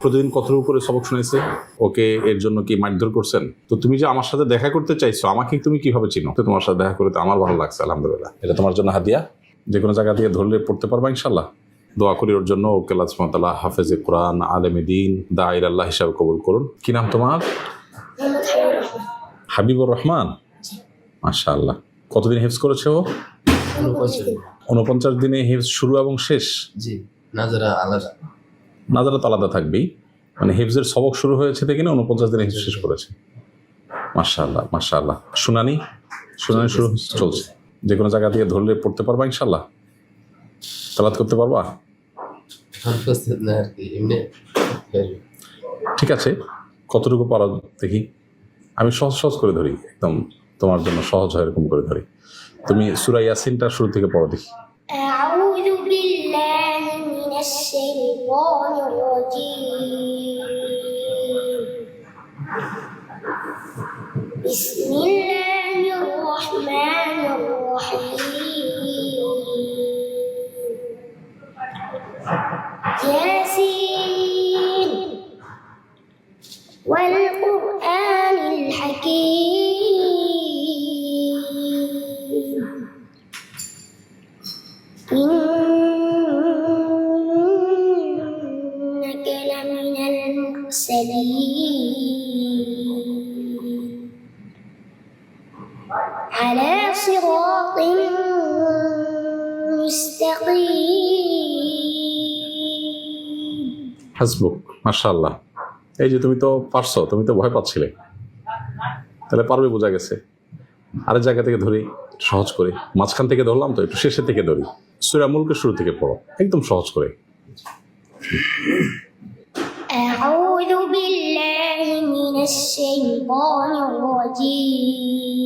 প্রতিদিন কতর উপরে সবক শুনাইছে ওকে এর জন্য কি মারধর করছেন? তো তুমি যে আমার সাথে দেখা করতে চাইছো আমাকে তুমি কীভাবে চিনো? তো তোমার সাথে দেখা করতে আমার ভালো লাগছে আলহামদুলিল্লাহ। এটা তোমার জন্য হাদিয়া। যে কোনো জায়গা থেকে ধরলে পড়তে পারবা ইনশাল্লাহ দোয়া করি ওর জন্য। ওকে লাজমতাল্লাহ হাফেজে কোরআন আলেমে দিন দা দায়ের আল্লাহ হিসাবে কবুল করুন। কি নাম তোমার? হাবিবুর রহমান। মাশা আল্লাহ কতদিন হেফজ করেছে ও? উনপঞ্চাশ দিনে হেফজ শুরু এবং শেষ? জি নাজারা আলাদা। নাজারা তো আলাদা থাকবেই। মানে হেফজের সবক শুরু হয়েছে দেখে না উনপঞ্চাশ দিনে হেফজ শেষ করেছে। মাশা আল্লাহ শুনানি শুনানি শুরু চলছে। যে কোনো জায়গা থেকে ধরলে পড়তে পারবা ইনশাল্লাহ তালাত করতে পারবা? ঠিক আছে, কতটুকু পারো দেখি। আমি সহজ সহজ করে ধরি, একদম তোমার জন্য সহজ হয় এরকম করে ধরি। তুমি সুরাই ইয়াসিনটা শুরু থেকে পড়ো দেখি। الشيطان الرجيم على صراط مستقيم হাসবুক মাশাআল্লাহ এই যে তুমি তো পারছো তুমি তো ভয় পাচ্ছিলে তাহলে পারবে বোঝা গেছে আরেক জায়গা থেকে ধরি সহজ করে মাঝখান থেকে ধরলাম তো একটু শেষের থেকে ধরি সুরা মুলকে শুরু থেকে পড়ো একদম সহজ করে أعوذ بالله من الشيطان الرجيم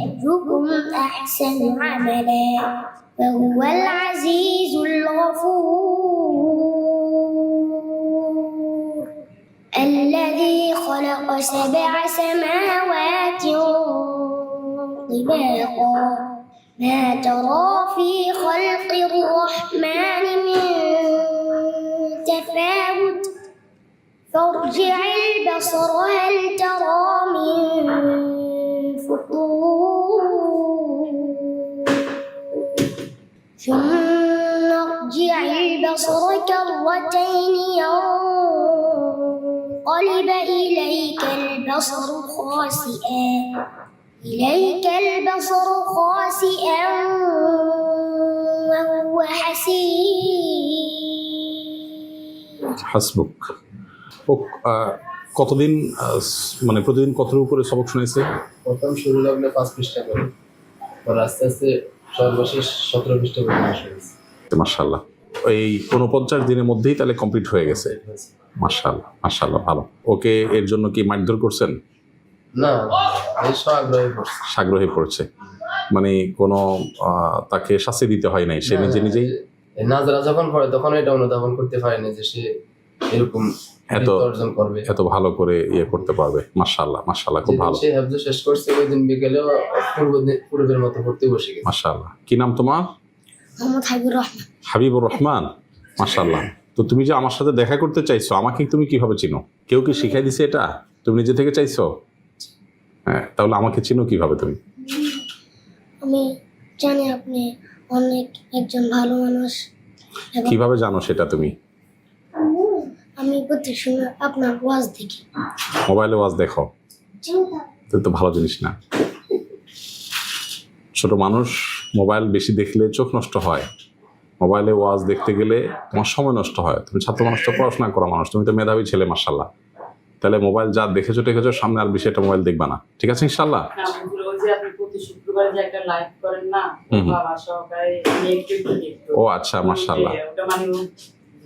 أيكم أحسن عملا وهو العزيز الغفور. الذي خلق سبع سماوات طباقا. ما ترى في خلق الرحمن من تفاوت؟ فارجع البصر هل ترى من ثم ارجع البصر كرتين ينقلب إليك البصر خاسئا إليك البصر خاسئا وهو حسير হাসবুক ও আহ, কতদিন আহ, স- মানে প্রতিদিন কতর উপরে সবক শুনাইছে প্রথম শুরু লাগলে পাঁচ পৃষ্ঠা করে পর আস্তে আস্তে সর্বশেষ সতেরো পৃষ্ঠা শুনেছি মার্শাল্লাহ এই উনপঞ্চাশ দিনের মধ্যেই তাহলে কমপ্লিট হয়ে গেছে। মার্শাল্লাহ মার্শাল্লাহ ভালো। ওকে এর জন্য কি মারধর করছেন? না সাগ্রহে পড়ছে। মানে কোনো তাকে শাস্তি দিতে হয় নাই সে নিজে নিজেই? এই নাজারা যখন পড়ে তখন এটা অনুধাবন করতে পারে না যে সে এরকম এত অর্জন করবে। এত ভালো করে ইয়ে করতে পারবে। মার্শাল্লাহ মার্শাল্লাহ খুব ভালো। সে হাফজ শেষ করছে ওই দিন বিকেলেও পূর্ব পূর্বের মতো পড়তে বসে গেছে। মার্শাল্লাহ কি নাম তোমার? মোহাম্মদ হাবিবুর রহমান। হাবিবুর রহমান? মার্শাল্লাহ তো তুমি যে আমার সাথে দেখা করতে চাইছো আমাকে তুমি কীভাবে চিনো? কেউ কি শিখাই দিছে এটা? তুমি নিজে থেকে চাইছো? হ্যাঁ তাহলে আমাকে চিনো কীভাবে তুমি? আমি জানি আপনি অনেক একজন ভালো মানুষ। কীভাবে জানো সেটা তুমি? প্রত্যেক সময় আপনার ওয়াজ দেখি। মোবাইলে ওয়াজ দেখো। তো তো ভালো জিনিস না। ছোট মানুষ মোবাইল বেশি দেখলে চোখ নষ্ট হয়। মোবাইলে ওয়াজ দেখতে গেলে তোমার সময় নষ্ট হয়। তুমি ছাত্র মানুষ তো পড়াশোনা করা মানুষ তুমি তো মেধাবী ছেলে মার্শাল্লাহ তাহলে মোবাইল যা দেখেছ টেকেছো সামনে আর বেশি একটা মোবাইল দেখবা না। ঠিক আছে ইনশাল্লাহ ও আচ্ছা মার্শাল্লাহ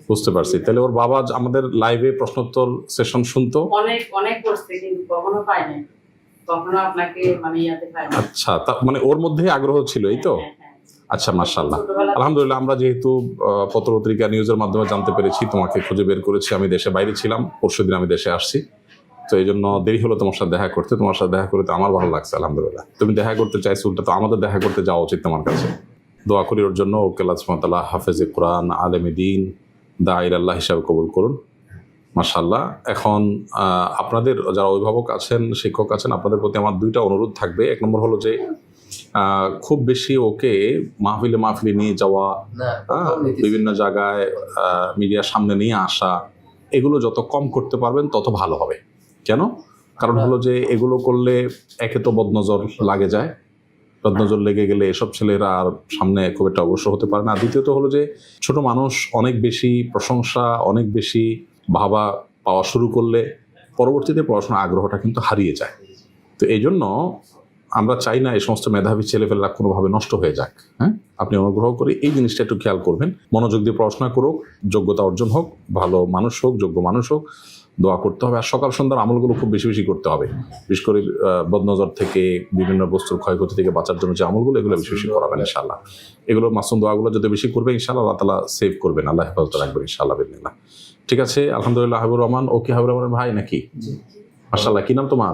বুঝতে পারছি। তাহলে ওর বাবা আমাদের লাইভে প্রশ্নোত্তর সেশন শুনতো? অনেক অনেক করছে কিন্তু কখনো পাই নাই কখনো আপনাকে মানে ইয়াতে পাই আচ্ছা তা মানে ওর মধ্যে আগ্রহ ছিল এই তো? হ্যাঁ, হ্যাঁ। আচ্ছা মার্শাল্লাহ আলহামদুলিল্লাহ আমরা যেহেতু পত্রপত্রিকা নিউজের মাধ্যমে জানতে পেরেছি তোমাকে খুঁজে বের করেছি আমি দেশে বাইরে ছিলাম পরশু দিন আমি দেশে আসছি। তো এই জন্য দেরি হলো তোমার সাথে দেখা করতে তোমার সাথে দেখা করতে আমার ভালো লাগছে আলহামদুলিল্লাহ। তুমি দেখা করতে চাইছো উল্টা তো আমাদের দেখা করতে যাওয়া উচিত তোমার কাছে। দোয়া করি ওর জন্য ওকে লাজমতাল্লাহ হাফেজে কোরআন আলেমে দিন দায়ের আল্লাহ হিসাবে কবুল করুন। মাশাল্লাহ এখন আপনাদের যারা অভিভাবক আছেন শিক্ষক আছেন আপনাদের প্রতি আমার দুইটা অনুরোধ থাকবে। এক নম্বর হলো যে খুব বেশি ওকে মাহফিলে মাহফিলে নিয়ে যাওয়া। বিভিন্ন জায়গায় মিডিয়ার সামনে নিয়ে আসা এগুলো যত কম করতে পারবেন তত ভালো হবে। কেন? কারণ হলো যে এগুলো করলে একে তো বদনজর লাগে যায়। বদনজর লেগে গেলে এসব ছেলেরা আর সামনে খুব একটা অবশ্য হতে পারে না। দ্বিতীয়ত হলো যে, ছোট মানুষ অনেক বেশি প্রশংসা, অনেক বেশি ভাবা পাওয়া শুরু করলে পরবর্তীতে পড়াশোনার আগ্রহটা কিন্তু হারিয়ে যায়। তো এই জন্য আমরা চাই না এই সমস্ত মেধাবী ছেলেপেলেরা কোনোভাবে নষ্ট হয়ে যাক হ্যাঁ? আপনি অনুগ্রহ করে এই জিনিসটা একটু খেয়াল করবেন। মনোযোগ দিয়ে পড়াশোনা করুক, যোগ্যতা অর্জন হোক, ভালো মানুষ হোক, যোগ্য মানুষ হোক দোয়া করতে হবে। আর সকাল সন্ধ্যার আমলগুলো খুব বেশি বেশি করতে হবে। বিশেষ করে বদনজর থেকে বিভিন্ন বস্তুর ক্ষয়ক্ষতি থেকে বাঁচার জন্য যে আমলগুলো এগুলো বেশি বেশি করাবেন ইনশাল্লাহ এগুলো মাসুম দোয়াগুলো যদি বেশি করবে ইনশাল্লাহ আল্লাহ তালা সেভ করবেন। আল্লাহ হেফাজত রাখবেন ইনশাল্লাহ বিদিনিল্লাহ ঠিক আছে? আলহামদুলিল্লাহ হাবুর রহমান। ও কি হাবুর রহমানের ভাই নাকি? মার্শাল্লাহ কি নাম তোমার?